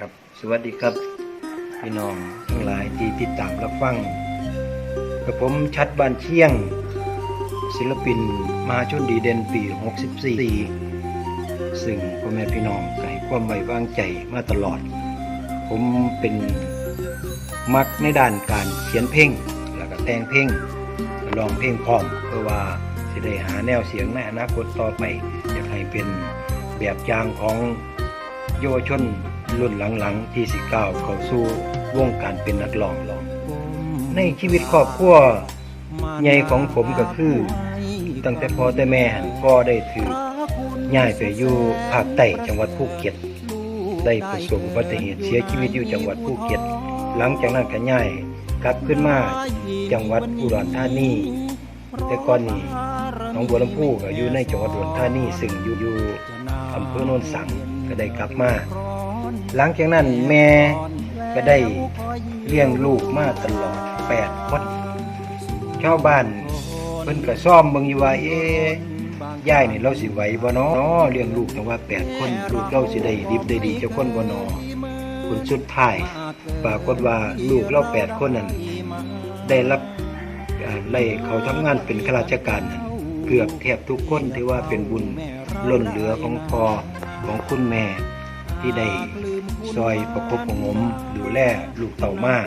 ครับ สวัสดีครับ พี่น้องทั้งหลายที่ติดตามรับฟังกับผมชัดบานเชียง ศิลปินมหาชนดีเด่นปี 64 ซึ่งพ่อแม่พี่น้องให้ความไว้วางใจมาตลอด ผมเป็นมักในด้านการเขียนเพลงแล้วก็แต่งเพลงร้องเพลงพร้อมเพื่อว่าจะได้หาแนวเสียงในอนาคตต่อไป อยากให้เป็นแบบอย่างของเยาวชน รุ่นหลังๆที่สิก้าวเข้าสู่วงการเป็นนักร้องร้อง ในชีวิตครอบครัวใหญ่ของผมก็คือ ตั้งแต่พ่อแต่แม่หันพ่อได้ถือย้ายไปอยู่ภาคใต้จังหวัดภูเก็ต ได้ประสบอุบัติเหตุเสียชีวิตอยู่จังหวัดภูเก็ต หลังจากนั้นก็ย้ายกลับขึ้นมาจังหวัดอุดรธานีแต่ก่อนนี้หน้องบัวลำพูก็อยู่ในจังหวัดอุดรธานีซึ่งอยู่อยู่อำเภอโนนสังก็ได้กลับมา หลังจากนั้นแม่ก็ได้เลี้ยงลูกมาตลอดแปดคนชาวบ้านเพิ่นก็ซ่อมเบิ่งอยู่ว่าเอ๊ยายนี่เราสิไหวบ่เนาะเลี้ยงลูกตั้งว่าแปดคนลูกเราสิได้ดิบได้ดีเจ้าคนบ่เนาะผลสุดท้ายปรากฏว่าลูกเราแปดคนนั้นได้รับอ่าไล่เขาทำงานเป็นข้าราชการนั่นเกือบแทบทุกคนที่ว่าเป็นบุญล้นเหลือของพ่อของคุณแม่ ที่ได้ซอยประคบประหงมดูแลลูกเต่ามาก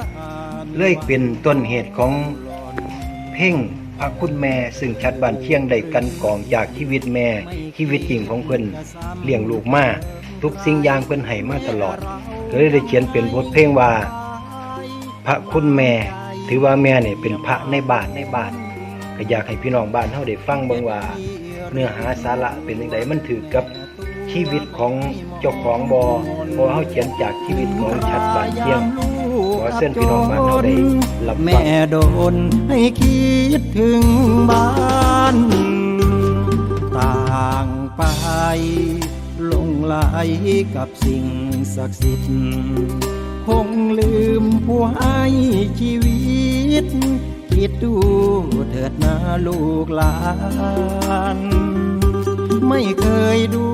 เลยเป็นต้นเหตุของเพ่งพระคุณแม่ซึ่งชัดบานเชียงได้กันกองจากชีวิตแม่ชีวิตจริงของเพิ่นเลี้ยงลูกมาทุกสิ่งอย่างเพิ่นให้มาตลอดก็เลยได้เขียนเป็นบทเพลงว่า พระคุณแม่ ถือว่าแม่เนี่ยเป็นพระในบ้านในบ้านก็อยากให้พี่น้องบ้านเฮาได้ฟังเบิ่งว่า เนื้อหาสาระเป็นจังไดมันถือกับ ชีวิตของเจ้าของบอบอเฮาเขียนจากชีวิตของชัดบานเชียงขอเส้นพี่น้องบ้านเฮาได้รับแม่โดนให้คิดถึงบ้าน ต่างไปลงไหลกับสิ่งศักดิ์สิทธิ์คงลืมผู้ให้ชีวิต คิดดูเถิดนะลูกหลาน ไม่เคยดู